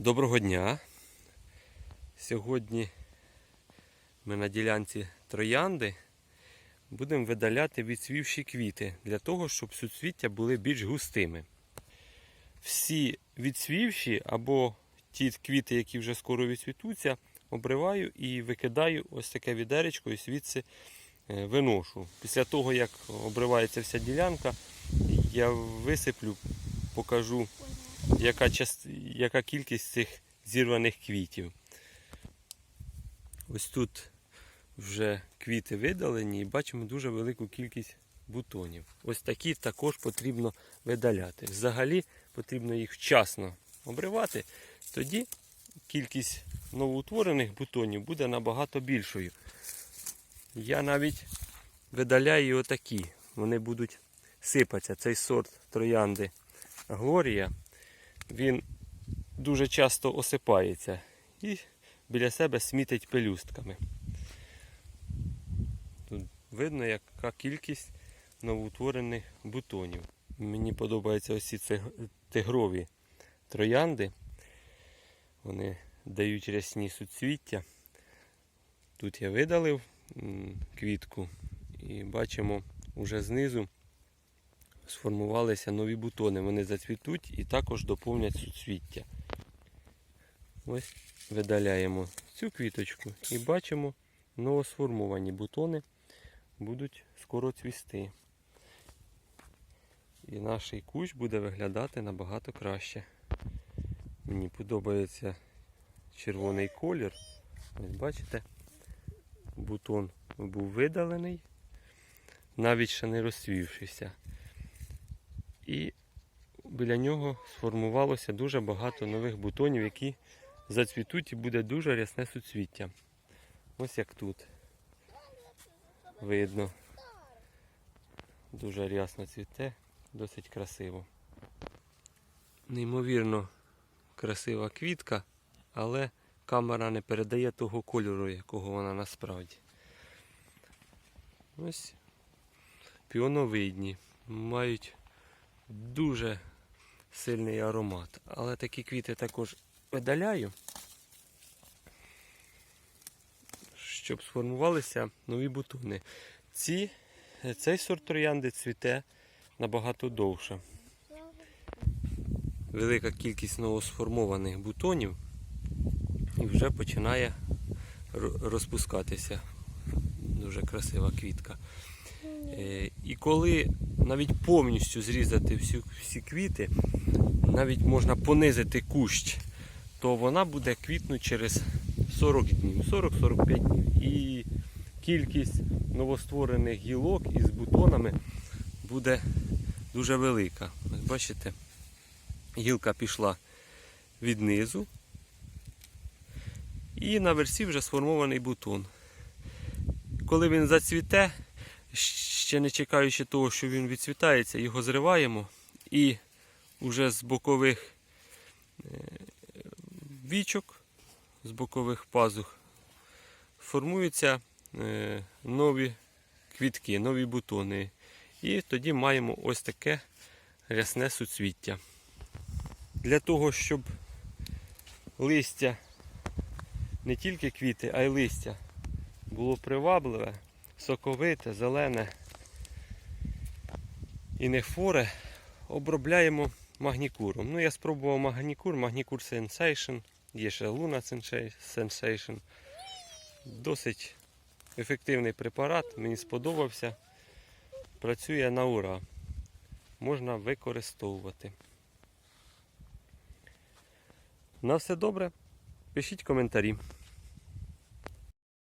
Доброго дня. Сьогодні ми на ділянці троянди будемо видаляти відсвівші квіти для того, щоб суцвіття були більш густими. Всі відсвівші або ті квіти, які вже скоро відцвітуться, обриваю і викидаю ось таке відеречко і звідси е, виношу. Після того, як обривається вся ділянка, я висиплю, покажу яка, част... яка кількість цих зірваних квітів. Ось тут вже квіти видалені і бачимо дуже велику кількість бутонів. Ось такі також потрібно видаляти. Взагалі потрібно їх вчасно обривати, тоді кількість новоутворених бутонів буде набагато більшою. Я навіть видаляю отакі. Вони будуть сипатися. Цей сорт троянди Глорія він дуже часто осипається і біля себе смітить пелюстками. Тут видно, яка кількість новоутворених бутонів. Мені подобаються ось ці тигрові троянди. Вони дають рясні суцвіття. Тут я видалив квітку і бачимо уже знизу сформувалися нові бутони. Вони зацвітуть і також доповнять суцвіття. Ось видаляємо цю квіточку і бачимо новосформовані бутони будуть скоро цвісти. І наш кущ буде виглядати набагато краще. Мені подобається червоний колір. Ось бачите, бутон був видалений, навіть ще не розцвівшися. І біля нього сформувалося дуже багато нових бутонів, які зацвітуть і буде дуже рясне суцвіття. Ось як тут. Видно. Дуже рясно цвіте, досить красиво. Неймовірно красива квітка, але камера не передає того кольору, якого вона насправді. Ось піоновидні. Мають дуже сильний аромат. Але такі квіти також видаляю, щоб сформувалися нові бутони. Ці, цей сорт троянди цвіте набагато довше. Велика кількість новосформованих бутонів і вже починає розпускатися. Дуже красива квітка. Е, І коли навіть повністю зрізати всі, всі квіти, навіть можна понизити кущ, то вона буде квітнути через 40 днів, 40-45 днів. І кількість новостворених гілок із бутонами буде дуже велика. Ось бачите, гілка пішла від низу. І на версі вже сформований бутон. Коли він зацвіте, ще не чекаючи того, що він відцвітається, його зриваємо і вже з бокових е, вічок, з бокових пазух формуються е, нові квітки, нові бутони. І тоді маємо ось таке рясне суцвіття. Для того, щоб листя, не тільки квіти, а й листя було привабливе, соковите, зелене і не хворе, обробляємо магнікуром. Ну, я спробував магнікур, магнікур Sensation, є ще Luna Sensation. Досить ефективний препарат, мені сподобався. Працює на ура. Можна використовувати. На все добре. Пишіть коментарі.